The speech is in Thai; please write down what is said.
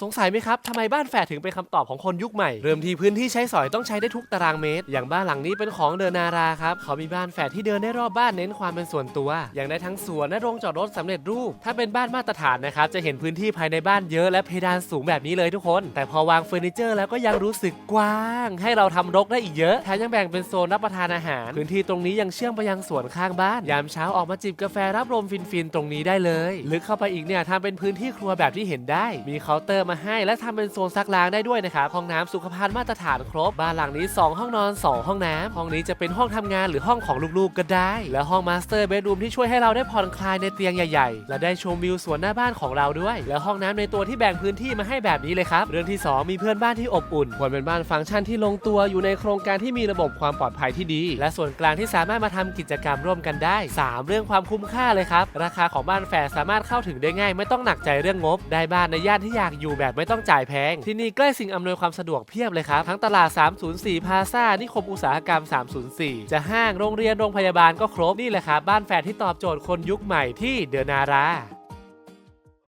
สงสัยไหมครับทำไมบ้านแฝดถึงเป็นคำตอบของคนยุคใหม่ เริ่มที่พื้นที่ใช้สอยต้องใช้ได้ทุกตารางเมตร อย่างบ้านหลังนี้เป็นของเดินนาราครับ เขามีบ้านแฝดที่เดินได้รอบบ้านเน้นความเป็นส่วนตัว อย่างได้ทั้งสวนและโรงจอดรถสำเร็จรูป ถ้าเป็นบ้านมาตรฐานนะครับ จะเห็นพื้นที่ภายในบ้านเยอะและเพดานสูงแบบนี้เลยทุกคน แต่พอวางเฟอร์นิเจอร์แล้วก็ยังรู้สึกกว้าง ให้เราทำรกได้อีกเยอะ แถมยังแบ่งเป็นโซนรับประทานอาหาร พื้นที่ตรงนี้ยังเชื่อมไปยังสวนข้างบ้าน ยามเช้าออกมาจิบกาแฟรับลมฟินๆตรงนี้ได้เลย ลึกเข้าไปอีกเนี่ยทำเป็นพื้นที่ครัวแบบที่เห็นได้ มีเคาน์เตอร์มาให้ และทำเป็นโซนซักล้างได้ด้วยนะครับ ห้องน้ำสุขภัณฑ์มาตรฐานครบ บ้านหลังนี้ 2 ห้องนอน 2 ห้องน้ำห้องนี้จะเป็นห้องทำงานหรือห้องของลูกๆก็ได้ และห้องมาสเตอร์เบดรูมที่ช่วยให้เราได้ผ่อนคลายในเตียงใหญ่ๆ และได้ชมวิวสวนหน้าบ้านของเราด้วย และห้องน้ำในตัวที่แบ่งพื้นที่มาให้แบบนี้เลยครับ เรื่องที่ 2 มีเพื่อนบ้านที่อบอุ่นควรเป็นบ้านฟังก์ชันที่ลงตัวอยู่ในโครงการที่มีระบบความปลอดภัยที่ดี และส่วนกลางที่สามารถมาทำกิจกรรมร่วมกันได้ 3 เรื่องความคุ้มค่าเลยครับราคาของบ้านแฝดสามารถเข้าถึงได้ง่าย ไม่ต้องหนักใจเรื่องงบได้บ้านในย่านที่อยากอยู่แบบไม่ต้องจ่ายแพง ที่นี่ใกล้สิ่งอำนวยความสะดวกเพียบเลยครับ ทั้งตลาด 304 พาซานิคมอุตสาหกรรม 304 จะห้างโรงเรียนโรงพยาบาลก็ครบนี่แหละครับบ้านแฝดที่ตอบโจทย์คนยุคใหม่ที่เดอนารา